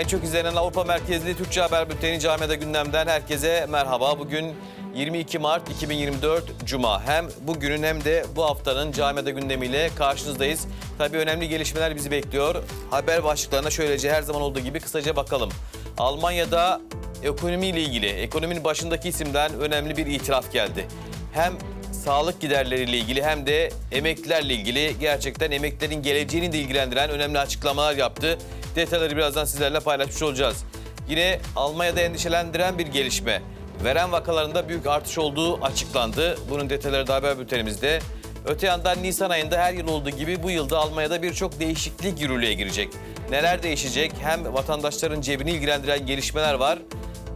En çok izlenen Avrupa merkezli Türkçe Haber Bülteni Camiada gündemden herkese merhaba. Bugün 22 Mart 2024 Cuma. Hem bugünün hem de bu haftanın Camiada gündemiyle karşınızdayız. Tabii önemli gelişmeler bizi bekliyor. Haber başlıklarına şöylece her zaman olduğu gibi kısaca bakalım. Almanya'da ekonomiyle ilgili, ekonominin başındaki isimden önemli bir itiraf geldi. Hem sağlık giderleriyle ilgili hem de emeklilerle ilgili gerçekten emeklilerin geleceğini de ilgilendiren önemli açıklamalar yaptı. Detayları birazdan sizlerle paylaşmış olacağız. Yine Almanya'da endişelendiren bir gelişme. Veren vakalarında büyük artış olduğu açıklandı. Bunun detayları da haber bültenimizde. Öte yandan Nisan ayında her yıl olduğu gibi bu yılda Almanya'da birçok değişiklik yürürlüğe girecek. Neler değişecek? Hem vatandaşların cebini ilgilendiren gelişmeler var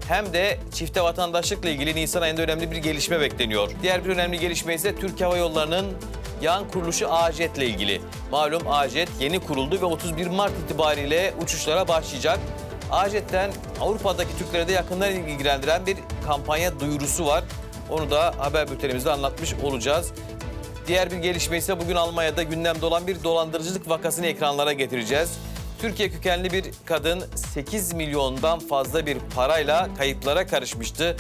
hem de çifte vatandaşlıkla ilgili Nisan ayında önemli bir gelişme bekleniyor. Diğer bir önemli gelişme ise Türk Hava Yolları'nın yan kuruluşu AJET ile ilgili. Malum AJET yeni kuruldu ve 31 Mart itibariyle uçuşlara başlayacak. AJET'ten Avrupa'daki Türkleri de yakından ilgilendiren bir kampanya duyurusu var. Onu da haber bültenimizde anlatmış olacağız. Diğer bir gelişme ise bugün Almanya'da gündemde olan bir dolandırıcılık vakasını ekranlara getireceğiz. Türkiye kökenli bir kadın 8 milyondan fazla bir parayla kayıplara karışmıştı.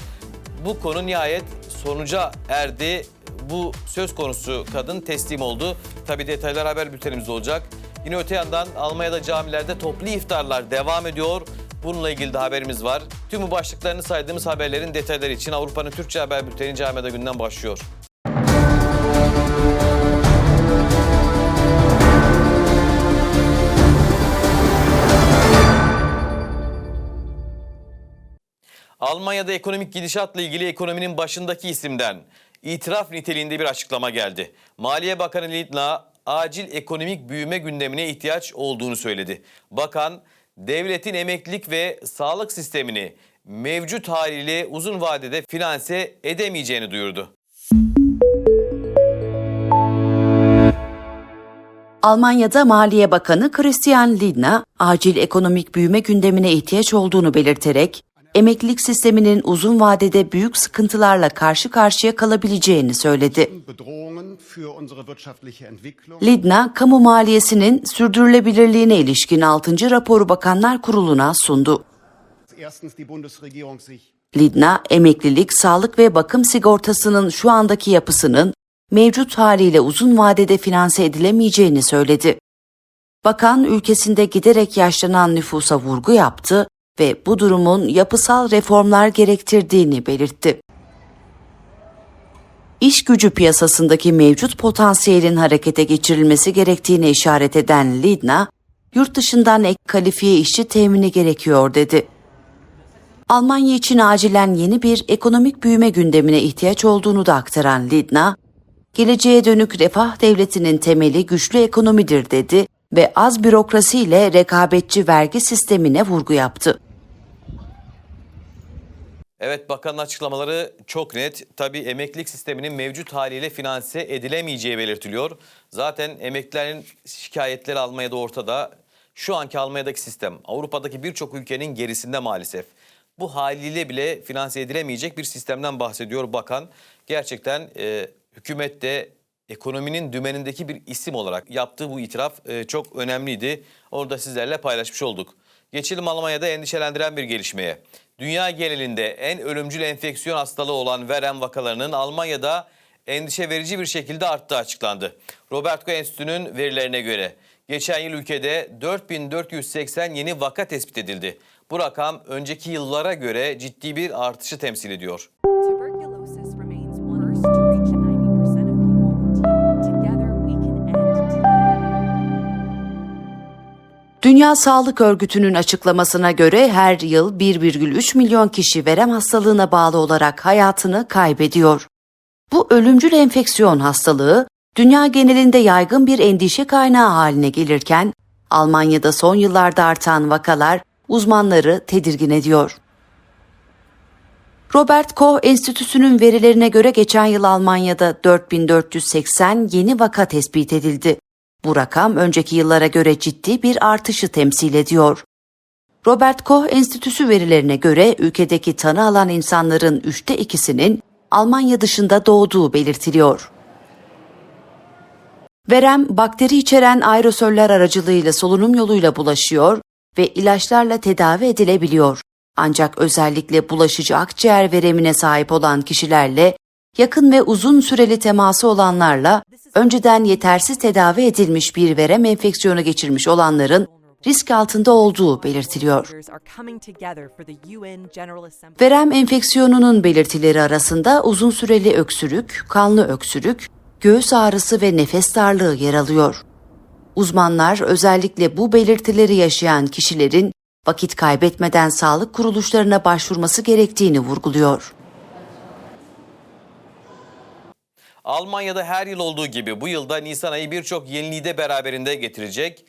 Bu konu nihayet sonuca erdi. Bu söz konusu kadın teslim oldu. Tabi detaylar haber bültenimizde olacak. Yine öte yandan Almanya'da camilerde toplu iftarlar devam ediyor. Bununla ilgili de haberimiz var. Tüm bu başlıklarını saydığımız haberlerin detayları için Avrupa'nın Türkçe haber bülteni Camiada günden başlıyor. Almanya'da ekonomik gidişatla ilgili ekonominin başındaki isimden itiraf niteliğinde bir açıklama geldi. Maliye Bakanı Lindner acil ekonomik büyüme gündemine ihtiyaç olduğunu söyledi. Bakan devletin emeklilik ve sağlık sistemini mevcut haliyle uzun vadede finanse edemeyeceğini duyurdu. Almanya'da Maliye Bakanı Christian Lindner, acil ekonomik büyüme gündemine ihtiyaç olduğunu belirterek, emeklilik sisteminin uzun vadede büyük sıkıntılarla karşı karşıya kalabileceğini söyledi. Lindner, kamu maliyesinin sürdürülebilirliğine ilişkin 6. raporu Bakanlar Kurulu'na sundu. Lindner, emeklilik, sağlık ve bakım sigortasının şu andaki yapısının mevcut haliyle uzun vadede finanse edilemeyeceğini söyledi. Bakan ülkesinde giderek yaşlanan nüfusa vurgu yaptı ve bu durumun yapısal reformlar gerektirdiğini belirtti. İş gücü piyasasındaki mevcut potansiyelin harekete geçirilmesi gerektiğine işaret eden Lindner, yurt dışından ek kalifiye işçi temini gerekiyor dedi. Almanya için acilen yeni bir ekonomik büyüme gündemine ihtiyaç olduğunu da aktaran Lindner, geleceğe dönük refah devletinin temeli güçlü ekonomidir dedi ve az bürokrasi ile rekabetçi vergi sistemine vurgu yaptı. Evet bakanın açıklamaları çok net. Tabii emeklilik sisteminin mevcut haliyle finanse edilemeyeceği belirtiliyor. Zaten emeklilerin şikayetleri Almanya'da ortada. Şu anki Almanya'daki sistem Avrupa'daki birçok ülkenin gerisinde maalesef. Bu haliyle bile finanse edilemeyecek bir sistemden bahsediyor bakan. Gerçekten e, hükümet de ekonominin dümenindeki bir isim olarak yaptığı bu itiraf e, çok önemliydi. Onu da sizlerle paylaşmış olduk. Geçelim Almanya'da endişelendiren bir gelişmeye. Dünya genelinde en ölümcül enfeksiyon hastalığı olan verem vakalarının Almanya'da endişe verici bir şekilde arttığı açıklandı. Robert Koch verilerine göre geçen yıl ülkede 4480 yeni vaka tespit edildi. Bu rakam önceki yıllara göre ciddi bir artışı temsil ediyor. Dünya Sağlık Örgütü'nün açıklamasına göre her yıl 1,3 milyon kişi verem hastalığına bağlı olarak hayatını kaybediyor. Bu ölümcül enfeksiyon hastalığı dünya genelinde yaygın bir endişe kaynağı haline gelirken Almanya'da son yıllarda artan vakalar uzmanları tedirgin ediyor. Robert Koch Enstitüsü'nün verilerine göre geçen yıl Almanya'da 4480 yeni vaka tespit edildi. Bu rakam önceki yıllara göre ciddi bir artışı temsil ediyor. Robert Koch Enstitüsü verilerine göre ülkedeki tanı alan insanların üçte ikisinin Almanya dışında doğduğu belirtiliyor. Verem, bakteri içeren aerosoller aracılığıyla solunum yoluyla bulaşıyor ve ilaçlarla tedavi edilebiliyor. Ancak özellikle bulaşıcı akciğer veremine sahip olan kişilerle yakın ve uzun süreli teması olanlarla önceden yetersiz tedavi edilmiş bir verem enfeksiyonu geçirmiş olanların risk altında olduğu belirtiliyor. Verem enfeksiyonunun belirtileri arasında uzun süreli öksürük, kanlı öksürük, göğüs ağrısı ve nefes darlığı yer alıyor. Uzmanlar özellikle bu belirtileri yaşayan kişilerin vakit kaybetmeden sağlık kuruluşlarına başvurması gerektiğini vurguluyor. Almanya'da her yıl olduğu gibi bu yılda Nisan ayı birçok yeniliği de beraberinde getirecek.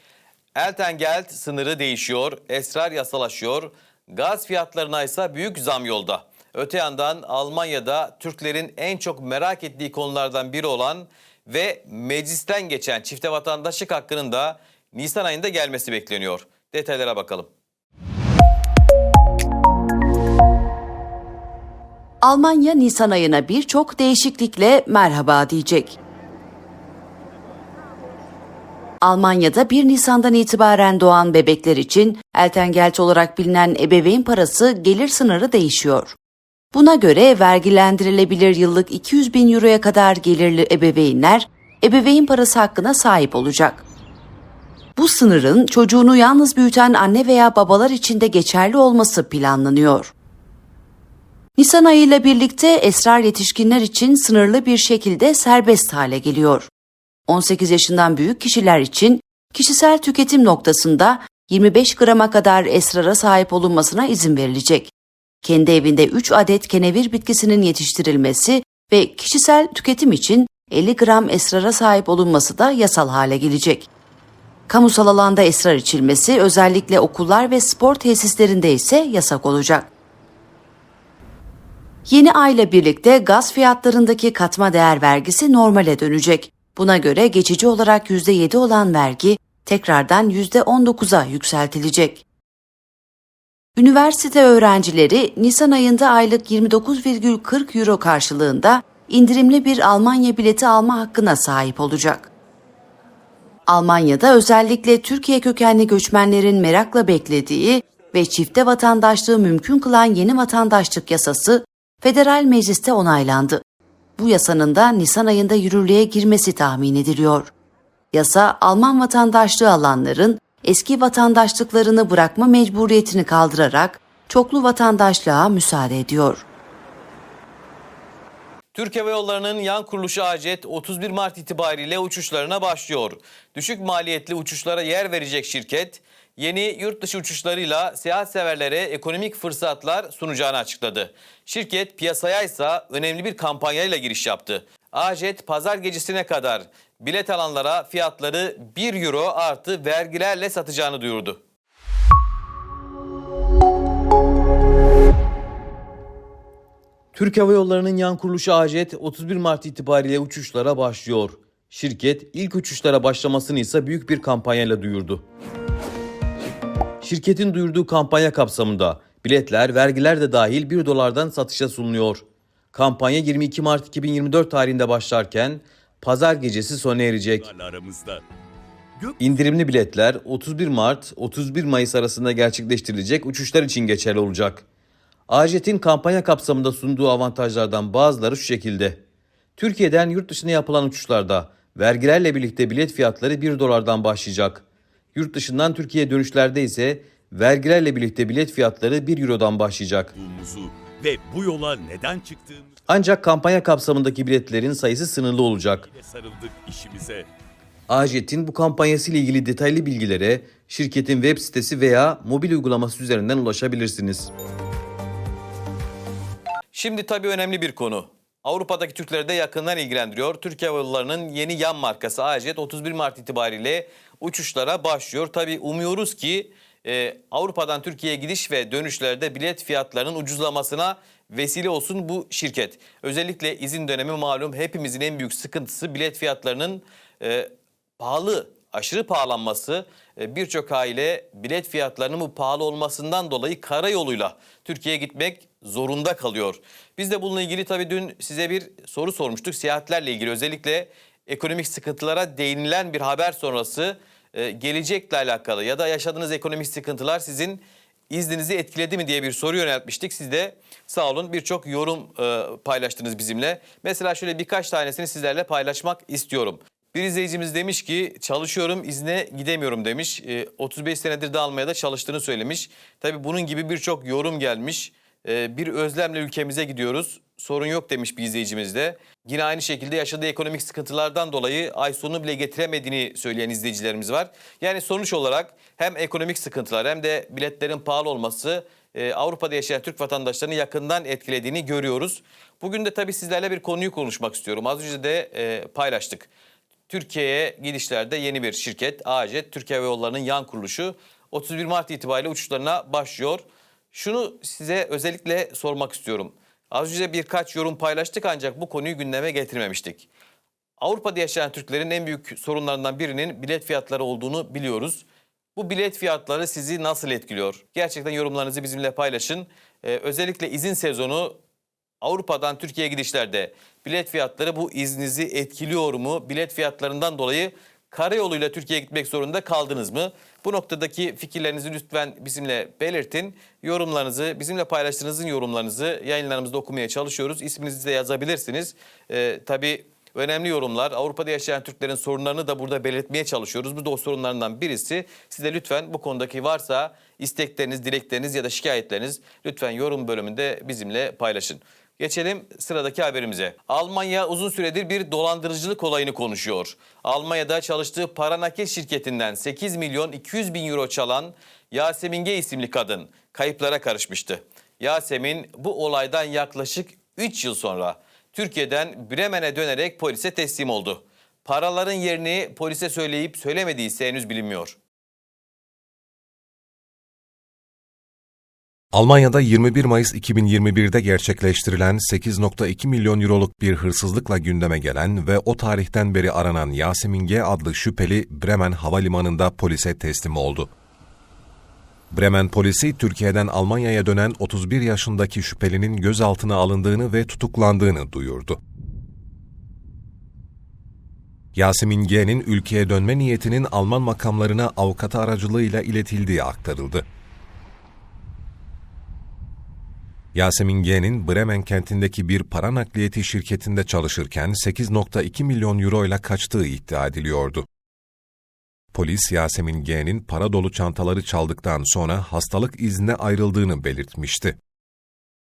Eltengelt sınırı değişiyor, esrar yasalaşıyor, gaz fiyatlarına ise büyük zam yolda. Öte yandan Almanya'da Türklerin en çok merak ettiği konulardan biri olan ve meclisten geçen çifte vatandaşlık hakkının da Nisan ayında gelmesi bekleniyor. Detaylara bakalım. Almanya Nisan ayına birçok değişiklikle merhaba diyecek. Almanya'da 1 Nisan'dan itibaren doğan bebekler için Eltengelt olarak bilinen ebeveyn parası gelir sınırı değişiyor. Buna göre vergilendirilebilir yıllık 200 bin euroya kadar gelirli ebeveynler ebeveyn parası hakkına sahip olacak. Bu sınırın çocuğunu yalnız büyüten anne veya babalar için de geçerli olması planlanıyor. Nisan ayıyla birlikte esrar yetişkinler için sınırlı bir şekilde serbest hale geliyor. 18 yaşından büyük kişiler için kişisel tüketim noktasında 25 grama kadar esrara sahip olunmasına izin verilecek. Kendi evinde 3 adet kenevir bitkisinin yetiştirilmesi ve kişisel tüketim için 50 gram esrara sahip olunması da yasal hale gelecek. Kamusal alanda esrar içilmesi özellikle okullar ve spor tesislerinde ise yasak olacak. Yeni ayla birlikte gaz fiyatlarındaki katma değer vergisi normale dönecek. Buna göre geçici olarak %7 olan vergi tekrardan %19'a yükseltilecek. Üniversite öğrencileri Nisan ayında aylık 29,40 euro karşılığında indirimli bir Almanya bileti alma hakkına sahip olacak. Almanya'da özellikle Türkiye kökenli göçmenlerin merakla beklediği ve çifte vatandaşlığı mümkün kılan yeni vatandaşlık yasası federal mecliste onaylandı. Bu yasanın da Nisan ayında yürürlüğe girmesi tahmin ediliyor. Yasa, Alman vatandaşlığı alanların eski vatandaşlıklarını bırakma mecburiyetini kaldırarak çoklu vatandaşlığa müsaade ediyor. Türk Hava Yolları'nın yan kuruluşu ACET 31 Mart itibariyle uçuşlarına başlıyor. Düşük maliyetli uçuşlara yer verecek şirket, yeni yurt dışı uçuşlarıyla seyahat severlere ekonomik fırsatlar sunacağını açıkladı. Şirket piyasaya ise önemli bir kampanyayla giriş yaptı. ACET pazar gecesine kadar bilet alanlara fiyatları 1 euro artı vergilerle satacağını duyurdu. Türk Hava Yolları'nın yan kuruluşu ACET 31 Mart itibariyle uçuşlara başlıyor. Şirket ilk uçuşlara başlamasını ise büyük bir kampanyayla duyurdu. Şirketin duyurduğu kampanya kapsamında biletler, vergiler de dahil 1 dolardan satışa sunuluyor. Kampanya 22 Mart 2024 tarihinde başlarken pazar gecesi sona erecek. İndirimli biletler 31 Mart 31 Mayıs arasında gerçekleştirilecek uçuşlar için geçerli olacak. AJet'in kampanya kapsamında sunduğu avantajlardan bazıları şu şekilde. Türkiye'den yurt dışına yapılan uçuşlarda vergilerle birlikte bilet fiyatları 1 dolardan başlayacak. Yurt dışından Türkiye'ye dönüşlerde ise vergilerle birlikte bilet fiyatları 1 eurodan başlayacak. Ve bu yola neden çıktığımızı Ancak kampanya kapsamındaki biletlerin sayısı sınırlı olacak. sarıldık işimize. Ajet'in bu kampanyası ile ilgili detaylı bilgilere şirketin web sitesi veya mobil uygulaması üzerinden ulaşabilirsiniz. Şimdi tabii önemli bir konu. Avrupa'daki Türkleri de yakından ilgilendiriyor. Türkiye Hava Yolları'nın yeni yan markası Ajet 31 Mart itibariyle uçuşlara başlıyor. Tabii umuyoruz ki e, Avrupa'dan Türkiye'ye gidiş ve dönüşlerde bilet fiyatlarının ucuzlamasına vesile olsun bu şirket. Özellikle izin dönemi malum hepimizin en büyük sıkıntısı bilet fiyatlarının e, pahalı, aşırı pahalanması. E, Birçok aile bilet fiyatlarının bu pahalı olmasından dolayı karayoluyla Türkiye'ye gitmek zorunda kalıyor. Biz de bununla ilgili tabii dün size bir soru sormuştuk. Seyahatlerle ilgili özellikle ekonomik sıkıntılara değinilen bir haber sonrası e, gelecekle alakalı ya da yaşadığınız ekonomik sıkıntılar sizin izninizi etkiledi mi diye bir soru yöneltmiştik. Siz de sağ olun birçok yorum e, paylaştınız bizimle. Mesela şöyle birkaç tanesini sizlerle paylaşmak istiyorum. Bir izleyicimiz demiş ki çalışıyorum izne gidemiyorum demiş. E, 35 senedir de Almanya'da çalıştığını söylemiş. Tabii bunun gibi birçok yorum gelmiş. E, bir özlemle ülkemize gidiyoruz. Sorun yok demiş bir izleyicimiz de. Yine aynı şekilde yaşadığı ekonomik sıkıntılardan dolayı ay sonu bile getiremediğini söyleyen izleyicilerimiz var. Yani sonuç olarak hem ekonomik sıkıntılar hem de biletlerin pahalı olması e, Avrupa'da yaşayan Türk vatandaşlarını yakından etkilediğini görüyoruz. Bugün de tabii sizlerle bir konuyu konuşmak istiyorum. Az önce de e, paylaştık. Türkiye'ye gidişlerde yeni bir şirket AJet Türkiye Hava Yolları'nın yan kuruluşu 31 Mart itibariyle uçuşlarına başlıyor. Şunu size özellikle sormak istiyorum. Az önce birkaç yorum paylaştık ancak bu konuyu gündeme getirmemiştik. Avrupa'da yaşayan Türklerin en büyük sorunlarından birinin bilet fiyatları olduğunu biliyoruz. Bu bilet fiyatları sizi nasıl etkiliyor? Gerçekten yorumlarınızı bizimle paylaşın. Ee, özellikle izin sezonu Avrupa'dan Türkiye'ye gidişlerde bilet fiyatları bu izninizi etkiliyor mu? Bilet fiyatlarından dolayı karayoluyla Türkiye'ye gitmek zorunda kaldınız mı? Bu noktadaki fikirlerinizi lütfen bizimle belirtin. Yorumlarınızı, bizimle paylaştığınızın yorumlarınızı yayınlarımızda okumaya çalışıyoruz. İsminizi de yazabilirsiniz. Ee, tabii önemli yorumlar. Avrupa'da yaşayan Türklerin sorunlarını da burada belirtmeye çalışıyoruz. Bu da o sorunlarından birisi. Siz de lütfen bu konudaki varsa istekleriniz, dilekleriniz ya da şikayetleriniz lütfen yorum bölümünde bizimle paylaşın. Geçelim sıradaki haberimize. Almanya uzun süredir bir dolandırıcılık olayını konuşuyor. Almanya'da çalıştığı para nakil şirketinden 8 milyon 200 bin euro çalan Yasemin G isimli kadın kayıplara karışmıştı. Yasemin bu olaydan yaklaşık 3 yıl sonra Türkiye'den Bremen'e dönerek polise teslim oldu. Paraların yerini polise söyleyip söylemediyse henüz bilinmiyor. Almanya'da 21 Mayıs 2021'de gerçekleştirilen 8.2 milyon euroluk bir hırsızlıkla gündeme gelen ve o tarihten beri aranan Yasemin G adlı şüpheli Bremen Havalimanı'nda polise teslim oldu. Bremen polisi Türkiye'den Almanya'ya dönen 31 yaşındaki şüphelinin gözaltına alındığını ve tutuklandığını duyurdu. Yasemin G'nin ülkeye dönme niyetinin Alman makamlarına avukatı aracılığıyla iletildiği aktarıldı. Yasemin G'nin Bremen kentindeki bir para nakliyeti şirketinde çalışırken 8.2 milyon euro ile kaçtığı iddia ediliyordu. Polis Yasemin G'nin para dolu çantaları çaldıktan sonra hastalık iznine ayrıldığını belirtmişti.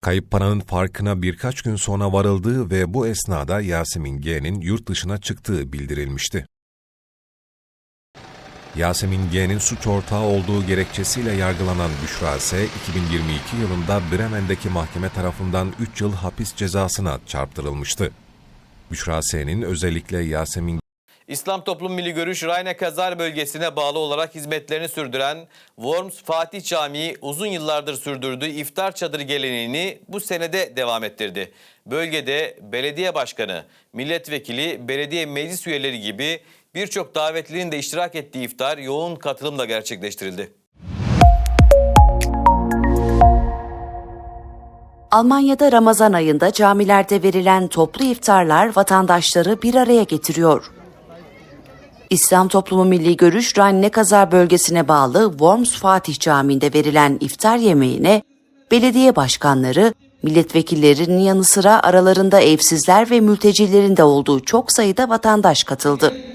Kayıp paranın farkına birkaç gün sonra varıldığı ve bu esnada Yasemin G'nin yurt dışına çıktığı bildirilmişti. Yasemin G'nin suç ortağı olduğu gerekçesiyle yargılanan Büşra S. 2022 yılında Bremen'deki mahkeme tarafından 3 yıl hapis cezasına çarptırılmıştı. Büşra S.'nin özellikle Yasemin İslam Toplum Milli Görüş Rayna Kazar bölgesine bağlı olarak hizmetlerini sürdüren Worms Fatih Camii uzun yıllardır sürdürdüğü iftar çadırı geleneğini bu senede devam ettirdi. Bölgede belediye başkanı, milletvekili, belediye meclis üyeleri gibi birçok davetlinin de iştirak ettiği iftar yoğun katılımla gerçekleştirildi. Almanya'da Ramazan ayında camilerde verilen toplu iftarlar vatandaşları bir araya getiriyor. İslam Toplumu Milli Görüş Ranne Kazar bölgesine bağlı Worms Fatih Camii'nde verilen iftar yemeğine belediye başkanları, milletvekillerinin yanı sıra aralarında evsizler ve mültecilerin de olduğu çok sayıda vatandaş katıldı.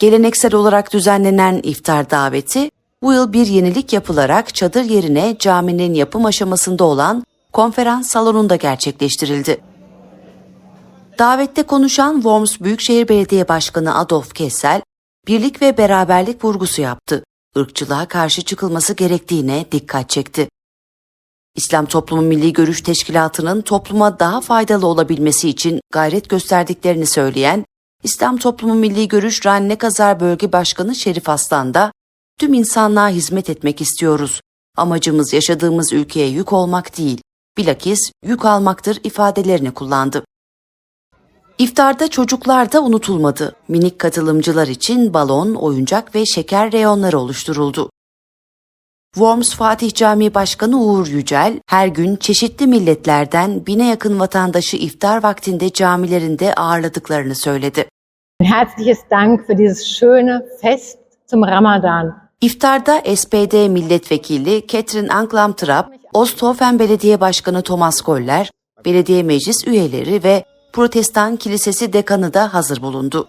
Geleneksel olarak düzenlenen iftar daveti bu yıl bir yenilik yapılarak çadır yerine caminin yapım aşamasında olan konferans salonunda gerçekleştirildi. Davette konuşan Worms Büyükşehir Belediye Başkanı Adolf Kessel, birlik ve beraberlik vurgusu yaptı. Irkçılığa karşı çıkılması gerektiğine dikkat çekti. İslam Toplumu Milli Görüş Teşkilatı'nın topluma daha faydalı olabilmesi için gayret gösterdiklerini söyleyen İslam Toplumu Milli Görüş Ranne Kazar Bölge Başkanı Şerif Aslan da tüm insanlığa hizmet etmek istiyoruz. Amacımız yaşadığımız ülkeye yük olmak değil, bilakis yük almaktır ifadelerini kullandı. İftarda çocuklar da unutulmadı. Minik katılımcılar için balon, oyuncak ve şeker reyonları oluşturuldu. Worms Fatih Camii Başkanı Uğur Yücel, her gün çeşitli milletlerden bine yakın vatandaşı iftar vaktinde camilerinde ağırladıklarını söyledi. Herzliches Dank für dieses schöne Fest zum Ramadan. İftarda SPD milletvekili Ketrin Anklam-Trapp, Osthofen Belediye Başkanı Thomas Goller, belediye meclis üyeleri ve Protestan Kilisesi dekanı da hazır bulundu.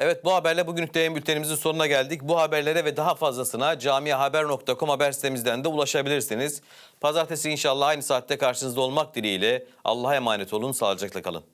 Evet bu haberle bugünlük yayın bültenimizin sonuna geldik. Bu haberlere ve daha fazlasına camiahaber.com haber sitemizden de ulaşabilirsiniz. Pazartesi inşallah aynı saatte karşınızda olmak dileğiyle Allah'a emanet olun, sağlıcakla kalın.